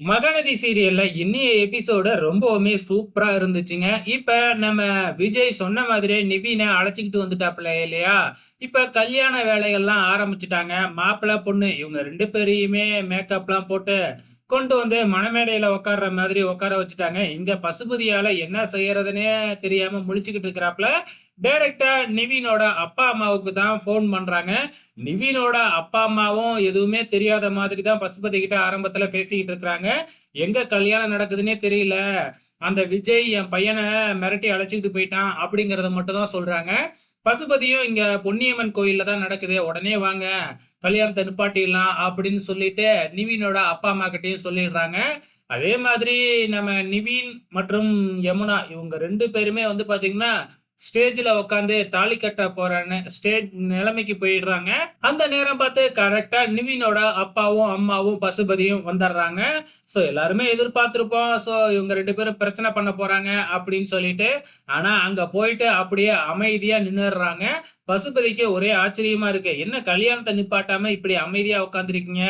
மகநதி சீரியல்ல இன்னைய எபிசோடு ரொம்பவுமே சூப்பரா இருந்துச்சுங்க. இப்ப நம்ம விஜய் சொன்ன மாதிரியே நிவினை அழைச்சிக்கிட்டு வந்துட்டாப்ல இல்லையா? இப்ப கல்யாண வேலைகள்லாம் ஆரம்பிச்சிட்டாங்க மாப்பிள்ளை, பொண்ணு இவங்க ரெண்டு பேரையுமே மேக்கப்லாம் போட்டு கொண்டு வந்து மணமேடையில உட்கார்ற மாதிரி உட்கார வச்சுட்டாங்க. இங்க பசுபதியால என்ன செய்யறதுன்னே தெரியாம முழிச்சுக்கிட்டு இருக்கிறாப்புல. டைரக்டா நிவினோட அப்பா, அம்மாவுக்கு தான் ஃபோன் பண்றாங்க. நிவினோட அப்பா, அம்மாவும் எதுவுமே தெரியாத மாதிரி தான் பசுபதி கிட்ட ஆரம்பத்துல பேசிக்கிட்டு இருக்கிறாங்க. எங்க கல்யாணம் நடக்குதுன்னே தெரியல. அந்த விஜய் என் பையனை மிரட்டி அழைச்சிக்கிட்டு போயிட்டான் அப்படிங்கிறத மட்டும் தான் சொல்றாங்க. பசுபதியும் இங்க பொன்னியம்மன் கோயில்ல தான் நடக்குது. உடனே வாங்க கல்யாணத்தை நிப்பாட்டிடலாம் அப்படின்னு சொல்லிட்டு நிவீனோட அப்பா, அம்மா கிட்டயும் சொல்லிடுறாங்க. அதே மாதிரி நம்ம நிவின் மற்றும் யமுனா இவங்க ரெண்டு பேருமே வந்து பார்த்தீங்கன்னா, ஸ்டேஜில் உட்காந்து தாலி கட்ட போறன்னு ஸ்டேஜ் நிலைமைக்கு போயிடுறாங்க. அந்த நேரம் பார்த்து கரெக்டாக நிவினோட அப்பாவும், அம்மாவும், பசுபதியும் வந்துடுறாங்க. ஸோ எல்லாருமே எதிர்பார்த்துருப்போம் ஸோ இவங்க ரெண்டு பேரும் பிரச்சனை பண்ண போறாங்க அப்படின்னு சொல்லிட்டு. ஆனால் அங்கே போயிட்டு அப்படியே அமைதியாக நின்றுடுறாங்க பசுபதிக்கு ஒரே ஆச்சரியமா இருக்கு. என்ன கல்யாணத்தை நிப்பாட்டாம இப்படி அமைதியா உட்காந்துருக்கீங்க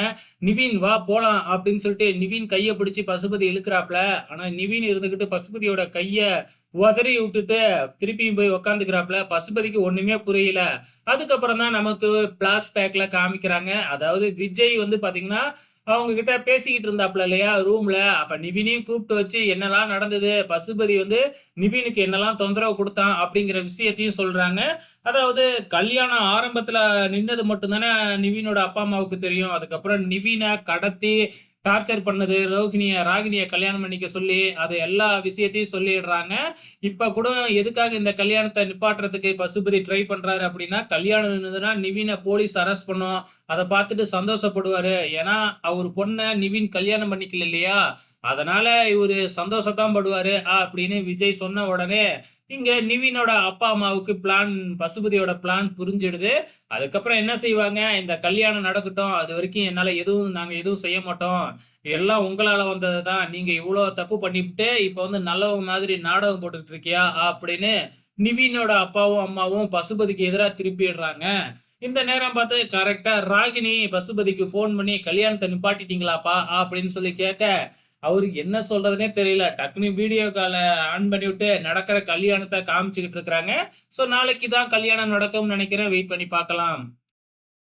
நிவின் வா போலாம் அப்படின்னு சொல்லிட்டு நிவின் கையை பிடிச்சி பசுபதி இழுக்கிறாப்ல ஆனா நிவின் இருந்துகிட்டு பசுபதியோட கையை உதறி விட்டுட்டு திருப்பியும் போய் உக்காந்துக்கிறாப்புல பசுபதிக்கு ஒண்ணுமே புரியல. அதுக்கப்புறம் தான் நமக்கு பிளாஷ்பேக்ல காமிக்கிறாங்க. அதாவது விஜய் வந்து பார்த்தீங்கன்னா, அவங்க கிட்ட பேசிக்கிட்டு இருந்தாப்புல இல்லையா ரூம்ல. அப்ப நிவினையும் கூப்பிட்டு வச்சு என்னலாம் நடந்தது? பசுபதி வந்து நிவினுக்கு என்னெல்லாம் தொந்தரவு கொடுத்தான் அப்படிங்கிற விஷயத்தையும் சொல்றாங்க. அதாவது கல்யாணம் ஆரம்பத்துல நின்னது மட்டும்தானே நிவினோட அப்பா, அம்மாவுக்கு தெரியும். அதுக்கப்புறம் நிவினை கடத்தி டார்ச்சர் பண்ணது ரோகிணிய ராகினிய கல்யாணம் பண்ணிக்க சொல்லி, அது எல்லா விஷயத்தையும் சொல்லிடுறாங்க. இப்ப கூட எதுக்காக இந்த கல்யாணத்தை நிப்பாட்டுறதுக்கு பசுபதி ட்ரை பண்றாரு அப்படின்னா, கல்யாணம் இருந்ததுன்னா நிவினை போலீஸ் அரெஸ்ட் பண்ணும். அதை பார்த்துட்டு சந்தோஷப்படுவாரு. ஏன்னா, அவர் பொண்ணை நிவின் கல்யாணம் பண்ணிக்கல இல்லையா? அதனால இவரு சந்தோஷத்தான் படுவாரு அப்படின்னு விஜய் சொன்ன உடனே, இங்க நிவினோட அப்பா, அம்மாவுக்கு பிளான் பசுபதியோட பிளான் புரிஞ்சிடுது. அதுக்கப்புறம் என்ன செய்வாங்க, இந்த கல்யாணம் நடக்கட்டும். அது வரைக்கும் என்னால எதுவும் நாங்க எதுவும் செய்ய மாட்டோம். எல்லாம் உங்களால வந்தது தான். நீங்க இவ்வளோ தப்பு பண்ணிவிட்டு இப்ப வந்து நல்லவங்க மாதிரி நாடகம் போட்டுக்கிட்டு இருக்கியா? அப்படின்னு நிவினோட அப்பாவும், அம்மாவும் பசுபதிக்கு எதிராக திருப்பிடுறாங்க. இந்த நேரம் பார்த்து கரெக்டா ராகினி பசுபதிக்கு ஃபோன் பண்ணி, கல்யாணத்தை நிப்பாட்டிட்டீங்களாப்பா?" அப்படின்னு சொல்லி கேட்க, அவருக்கு என்ன சொல்றதுனே தெரியல. டக்குனு வீடியோ கால ஆன் பண்ணிவிட்டு நடக்கிற கல்யாணத்தை காமிச்சுக்கிட்டு இருக்கிறாங்க. ஸோ நாளைக்கு தான் கல்யாணம் நடக்கும்னு நினைக்கிறேன் வெயிட் பண்ணி பார்க்கலாம்.